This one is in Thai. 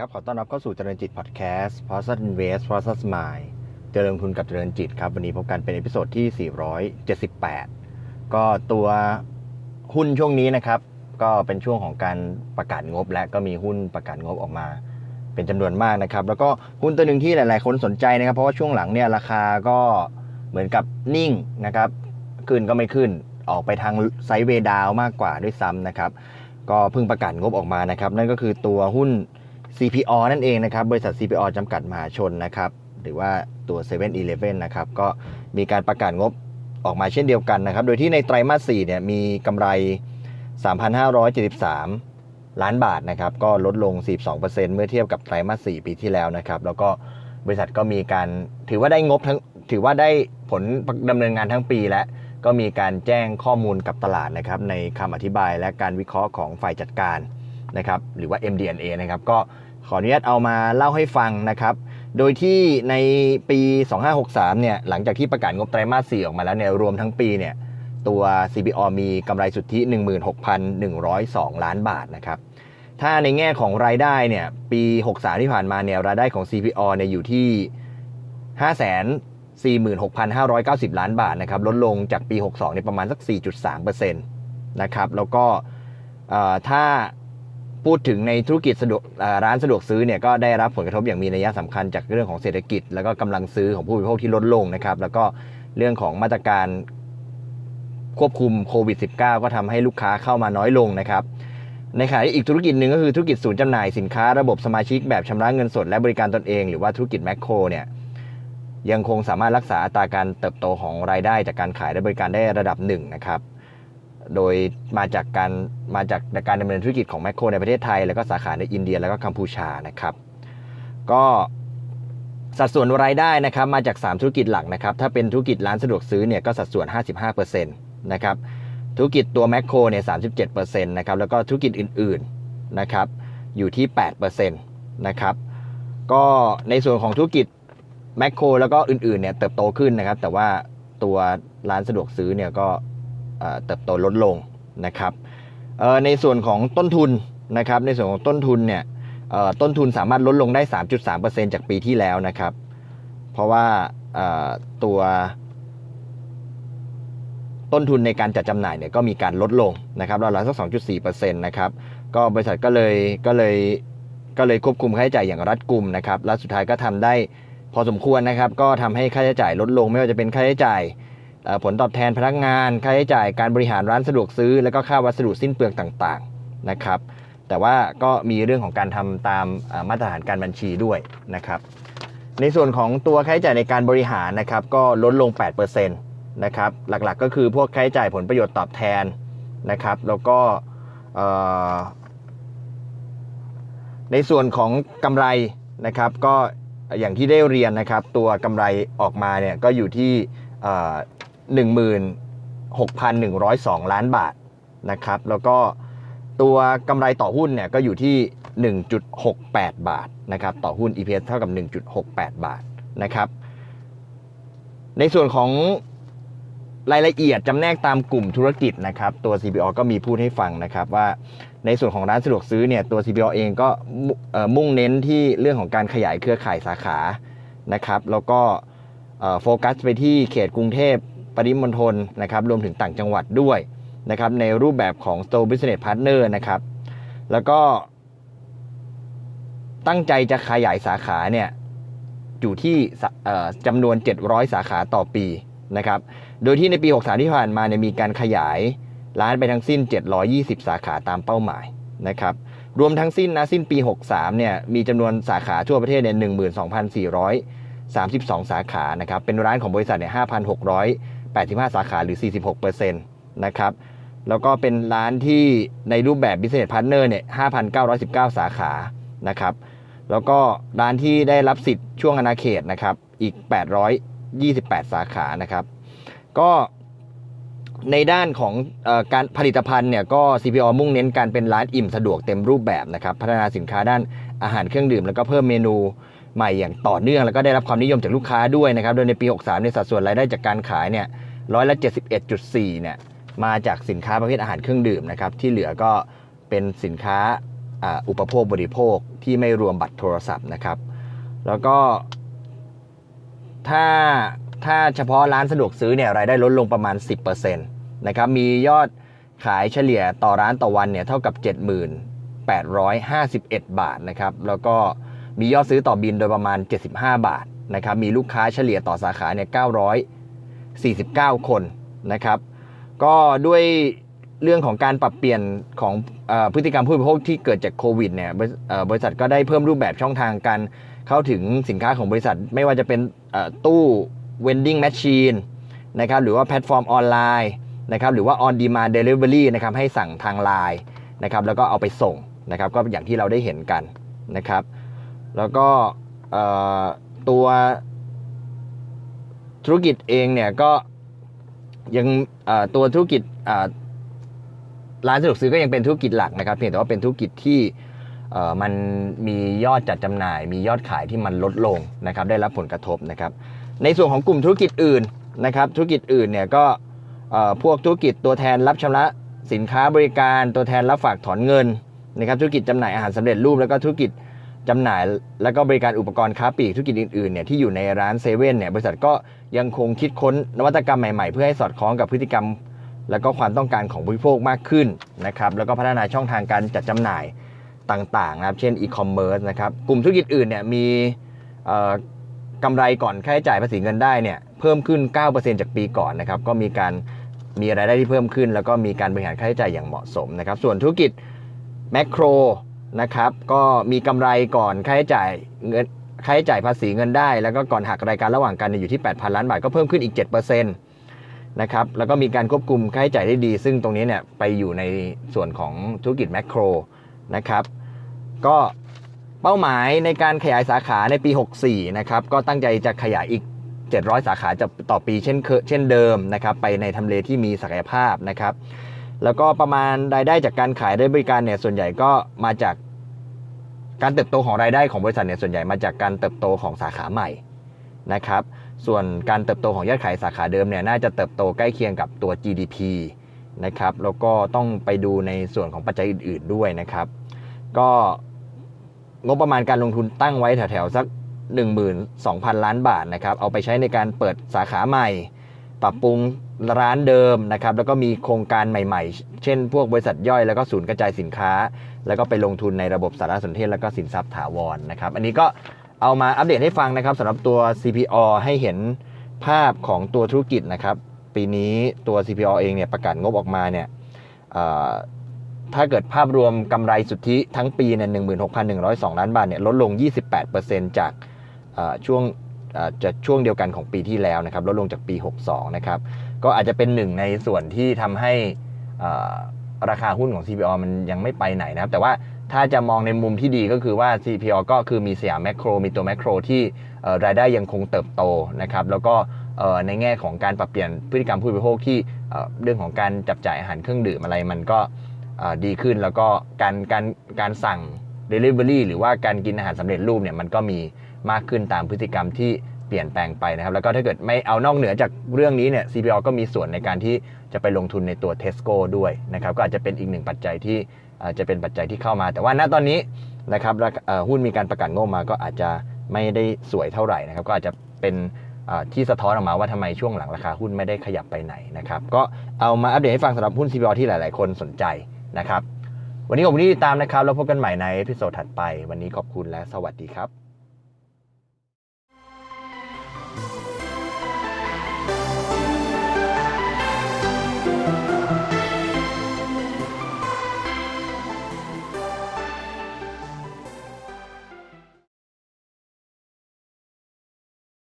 ครับ ขอต้อนรับเข้าสู่เจริญจิตพอดแคสต์ Process Invest Process Mind เจริญทุนกับเจริญจิตครับ วันนี้พบกันเป็นเอพิโซดที่ 478 ก็ตัวหุ้นช่วงนี้นะครับ ก็เป็นช่วงของการประกาศงบ และก็มีหุ้นประกาศงบออกมา เป็นจำนวนมากนะครับ แล้วก็หุ้นตัวหนึ่งที่หลาย ๆ คนสนใจนะครับ เพราะว่าช่วงหลังเนี่ยราคาก็เหมือนกับนิ่งนะครับขึ้นก็ไม่ขึ้นออกไปทางไซด์เวย์ดาวมากกว่าด้วยซ้ำนะครับก็เพิ่งประกาศงบออกมานะครับ นั่นก็คือตัวหุ้น CPO นั่นเองนะครับ บริษัท CPO จำกัดมหาชนนะครับ หรือว่าตัว7 e เ e ่ e อนะครับ ก็มีการประกาศงบออกมาเช่นเดียวกันนะครับ โดยที่ในไตรมาส4เนี่ยมีกำไร 3,573 ล้านบาทนะครับ ก็ลดลง 42%เมื่อเทียบกับไตรมาส4ปีที่แล้วนะครับ แล้วก็บริษัทก็มีการถือว่าได้งบทั้งถือว่าได้ผลดำเนินงานทั้งปีแล้วก็มีการแจ้งข้อมูลกับตลาดนะครับในคำอธิบายและการวิเคราะห์ของฝ่ายจัดการ นะครับหรือว่า MD&A นะครับก็ขออนุญาตเอามาเล่าให้ฟังนะครับ โดยที่ในปี 2563 เนี่ยหลังจากที่ประกาศงบไตรมาส 4 ออกมาแล้วเนี่ยรวมทั้งปีเนี่ยตัว CPO มีกำไรสุทธิ 16,102 ล้านบาทนะครับถ้าในแง่ของรายได้เนี่ยปี 63 ที่ผ่านมาเนี่ยรายได้ของ CPO เนี่ยอยู่ที่ 546,590 ล้านบาทนะครับลดลงจากปี 62เนี่ยประมาณสัก 4.3%นะครับแล้วก็ถ้า พูดถึงในธุรกิจสะดวกร้านสะดวกซื้อเนี่ยก็ได้รับผลกระทบอย่างมีนัยสำคัญจากเรื่องของเศรษฐกิจ แล้วก็กำลังซื้อของผู้บริโภคที่ลดลงนะครับ แล้วก็เรื่องของมาตรการควบคุมโควิด -19 ก็ทำให้ลูกค้าเข้ามาน้อยลงนะครับ ในขณะที่อีกธุรกิจหนึ่งก็คือธุรกิจศูนย์จำหน่ายสินค้าระบบสมาชิกแบบชำระเงินสดและบริการตนเอง หรือว่าธุรกิจแมคโครเนี่ยยังคงสามารถรักษาอัตราการเติบโตของรายได้จากการขายและบริการได้ระดับหนึ่งนะครับ โดยมาจากการมาจากการดำเนินธุรกิจของแมคโครในประเทศไทย แล้วก็สาขาในอินเดียแล้วก็กัมพูชานะครับ ก็สัดส่วนรายได้นะครับมาจาก 3 ธุรกิจหลักนะครับ ถ้าเป็นธุรกิจร้านสะดวกซื้อเนี่ยก็สัดส่วน 55%นะครับธุรกิจตัวแมคโครเนี่ย37%นะครับแล้วก็ธุรกิจอื่นๆนะครับอยู่ที่ 8%นะครับก็ในส่วนของธุรกิจแมคโครแล้วก็อื่นๆเนี่ยเติบโตขึ้นนะครับ แต่ว่าตัวร้านสะดวกซื้อเนี่ยก็ เติบโตลดลงนะครับในส่วนของต้นทุนนะครับในส่วนของต้นทุนเนี่ยต้นทุนสามารถลดลงได้ 3.3%จากปีที่แล้วนะครับ เพราะว่าตัวต้นทุนในการจัดจำหน่ายเนี่ยก็มีการลดลงนะครับราวๆสัก 2.4%นะครับก็บริษัทก็เลยก็เลยก็เลยควบคุมค่าใช้จ่ายอย่างรัดกุมนะครับและสุดท้ายก็ทำได้พอสมควรนะครับ ก็ทำให้ค่าใช้จ่ายลดลง ไม่ว่าจะเป็นค่าใช้จ่าย ผลตอบแทนพนักงานค่าใช้จ่ายการบริหารร้านสะดวกซื้อ แล้วก็ค่าวัสดุสิ้นเปลืองต่างๆนะครับแต่ว่าก็มีเรื่องของการทำตามมาตรฐานการบัญชีด้วยนะครับในส่วนของตัวค่าใช้จ่ายในการบริหารนะครับก็ลดลง 8%นะครับหลักๆก็คือพวกค่าใช้จ่ายผลประโยชน์ตอบแทนนะครับแล้วก็ในส่วนของกำไรนะครับก็อย่างที่ได้เรียนนะครับตัวกำไรออกมาเนี่ยก็อยู่ที่ หนึ่งหมื่นหกพันหนึ่งร้อยสองล้านบาทนะครับ แล้วก็ตัวกำไรต่อหุ้นเนี่ยก็อยู่ที่ 1.68 บาทนะครับ ต่อหุ้น EPS เท่ากับ 1.68 บาทนะครับ ในส่วนของรายละเอียดจำแนกตามกลุ่มธุรกิจนะครับ ตัว CPO ก็มีพูดให้ฟังนะครับว่าในส่วนของร้านสะดวกซื้อเนี่ยตัว CPO เองก็มุ่งเน้นที่เรื่องของการขยายเครือข่ายสาขานะครับ แล้วก็โฟกัสไปที่เขตกรุงเทพ ปริมณฑลนะครับรวมถึงต่างจังหวัดด้วยนะครับในรูปแบบของ Store Business Partner นะครับแล้วก็ตั้งใจจะขยายสาขาเนี่ยอยู่ที่จำนวน 700 สาขาต่อปีนะครับโดยที่ในปี 63 ที่ผ่านมาเนี่ยมีการขยายร้านไปทั้งสิ้น 720 สาขาตามเป้าหมายนะครับรวมทั้งสิ้นนะสิ้นปี 63 เนี่ยมีจำนวนสาขาทั่วประเทศเนี่ย12,432 สาขานะครับเป็นร้านของบริษัทเนี่ย 85 สาขาหรือ 46%นะครับ แล้วก็เป็นร้านที่ในรูปแบบ Business Partner เนี่ย 5,919 สาขานะครับ แล้วก็ร้านที่ได้รับสิทธิ์ช่วงอาณาเขตนะครับ อีก 828 สาขานะครับ ก็ในด้านของอการผลิตภัณฑ์เนี่ยก็ CPO มุ่งเน้นการเป็นร้านอิ่มสะดวกเต็มรูปแบบนะครับ พัฒนาสินค้าด้านอาหารเครื่องดื่ม แล้วก็เพิ่มเมนูใหม่อย่างต่อเนื่อง แล้วก็ได้รับความนิยมจากลูกค้าด้วยนะครับ โดยในปี 63ในสัดส่วนรายได้จากการขายเนี่ย ร้อยละ71.4เนี่ยมาจากสินค้าประเภทอาหารเครื่องดื่มนะครับที่เหลือก็เป็นสินค้าอุปโภคบริโภคที่ไม่รวมบัตรโทรศัพท์นะครับ แล้วก็ ถ้าถ้าเฉพาะร้านสะดวกซื้อเนี่ยรายได้ลดลงประมาณ 10%นะครับมียอดขายเฉลี่ยต่อร้านต่อวันเนี่ยเท่ากับ 7851 บาทนะครับแล้วก็มียอดซื้อต่อบินโดยประมาณ 75 บาทนะครับมีลูกค้าเฉลี่ยต่อสาขาเนี่ย 49 คนนะครับ ก็ด้วยเรื่องของการปรับเปลี่ยนของอพฤติกรรมผู้บริโภคที่เกิดจากโควิดเนี่ยบริเอ่อบริษัทก็ได้เพิ่มรูปแบบช่องทางการเข้าถึงสินค้าของบริษัท ไม่ว่าจะเป็นตู้ vending machine นะครับหรือว่าแพลตฟอร์มออนไลน์นะครับหรือว่า on demand delivery นะครับให้สั่งทางไลน์นะครับแล้วก็เอาไปส่งนะครับก็อย่างที่เราได้เห็นกันนะครับ แล้วก็ตัว ธุรกิจเองเนี่ยก็ยังตัวธุรกิจร้านสะดวกซื้อก็ยังเป็นธุรกิจหลักนะครับ เพียงแต่ว่าเป็นธุรกิจที่มันมียอดจัดจำหน่าย มียอดขายที่มันลดลงนะครับ ได้รับผลกระทบนะครับ ในส่วนของกลุ่มธุรกิจอื่นนะครับ ธุรกิจอื่นเนี่ยก็พวกธุรกิจตัวแทนรับชำระสินค้าบริการ ตัวแทนรับฝากถอนเงินนะครับ ธุรกิจจำหน่ายอาหารสำเร็จรูปแล้วก็ธุรกิจ จำหน่ายและก็บริการอุปกรณ์ค้าปลีกธุรกิจอื่นๆเนี่ยที่อยู่ในร้านเซเว่นเนี่ยบริษัทก็ยังคงคิดค้นนวัตกรรมใหม่ๆ เพื่อให้สอดคล้องกับพฤติกรรม และก็ความต้องการของผู้บริโภคมากขึ้นนะครับแล้วก็พัฒนาช่องทางการจัดจำหน่ายต่างๆนะครับเช่นอีคอมเมิร์ซนะครับกลุ่มธุรกิจอื่นเนี่ยมีอ่อกำไรก่อนค่าใช้จ่ายภาษีเงินได้เนี่ยเพิ่มขึ้น 9%จากปีก่อนนะครับก็มีการมีรายได้ที่เพิ่มขึ้น แล้วก็มีการบริหารค่าใช้จ่ายอย่างเหมาะสมนะครับส่วนธุรกิจแมคโคร นะครับ ก็มีกำไรก่อนค่าใช้จ่ายเงินค่าใช้จ่ายภาษีเงินได้ แล้วก็ก่อนหักรายการระหว่างกันอยู่ที่ 8,000 ล้านบาทก็เพิ่มขึ้นอีก7%นะครับแล้วก็มีการควบคุมค่าใช้จ่ายได้ดี ซึ่งตรงนี้เนี่ยไปอยู่ในส่วนของธุรกิจแมคโครนะครับ ก็เป้าหมายในการขยายสาขาในปี 64 นะครับ ก็ตั้งใจจะขยายอีก 700 สาขาจะต่อปีเช่นเช่นเดิมนะครับ ไปในทำเลที่มีศักยภาพนะครับ แล้วก็ประมาณรายได้จากการขายได้บริการเนี่ยส่วนใหญ่ก็มาจากการเติบโตของรายได้ของบริษัทเนี่ยส่วนใหญ่มาจากการเติบโตของสาขาใหม่นะครับ ส่วนการเติบโตของยอดขายสาขาเดิมเนี่ยน่าจะเติบโตใกล้เคียงกับตัว GDP นะครับ แล้วก็ต้องไปดูในส่วนของปัจจัยอื่น ๆด้วยนะครับ ก็งบประมาณการลงทุนตั้งไว้แถวๆสัก 12,000 ล้านบาทนะครับ เอาไปใช้ในการเปิดสาขาใหม่ ปรับปรุงร้านเดิมนะครับแล้วก็มีโครงการใหม่ๆ เช่น พวกบริษัทย่อยแล้วก็ศูนย์กระจายสินค้า แล้วก็ไปลงทุนในระบบสารสนเทศแล้วก็สินทรัพย์ถาวรนะครับ อันนี้ก็เอามาอัปเดตให้ฟังนะครับสำหรับตัว CPO ให้เห็นภาพของตัวธุรกิจนะครับ ปีนี้ตัว CPO เองเนี่ยประกาศงบออกมาเนี่ยถ้าเกิดภาพรวมกำไรสุทธิทั้งปีเนี่ย16,102ล้านบาทเนี่ยลดลง 28%จากเอ่อช่วง จะช่วงเดียวกันของปีที่แล้วนะครับลดลงจากปี 62 นะครับ ก็อาจจะเป็นหนึ่งในส่วนที่ทำให้ราคาหุ้นของ CPO มันยังไม่ไปไหนนะครับ แต่ว่าถ้าจะมองในมุมที่ดีก็คือว่า CPO ก็คือมีสยามแมคโครมีตัวแมคโครที่รายได้ยังคงเติบโตนะครับ แล้วก็ในแง่ของการปรับเปลี่ยนพฤติกรรมผู้บริโภคที่เรื่องของการจับจ่ายอาหารเครื่องดื่มอะไรมันก็ดีขึ้นแล้วก็การการการสั่ง Delivery หรือว่าการกินอาหารสำเร็จรูปเนี่ยมันก็มี มากขึ้นตามพฤติกรรมที่เปลี่ยนแปลงไปนะครับ แล้วก็ถ้าเกิดไม่เอานอกเหนือจากเรื่องนี้เนี่ย CPO ก็มีส่วนในการที่จะไปลงทุนในตัว Tesco ด้วยนะครับ ก็อาจจะเป็นอีกหนึ่งปัจจัยที่อาจจะเป็นปัจจัยที่เข้ามา แต่ว่าณตอนนี้นะครับหุ้นมีการประกาศงบมาก็อาจจะไม่ได้สวยเท่าไหร่นะครับ ก็อาจจะเป็นที่สะท้อนออกมาว่าทำไมช่วงหลังราคาหุ้นไม่ได้ขยับไปไหนนะครับ ก็เอามาอัปเดตให้ฟังสำหรับหุ้น CPO ที่หลาย ๆ คนสนใจนะครับ วันนี้ขอบคุณที่ติดตามนะครับ แล้วพบกันใหม่ในพิโซดถัดไป วันนี้ขอบคุณและสวัสดีครับ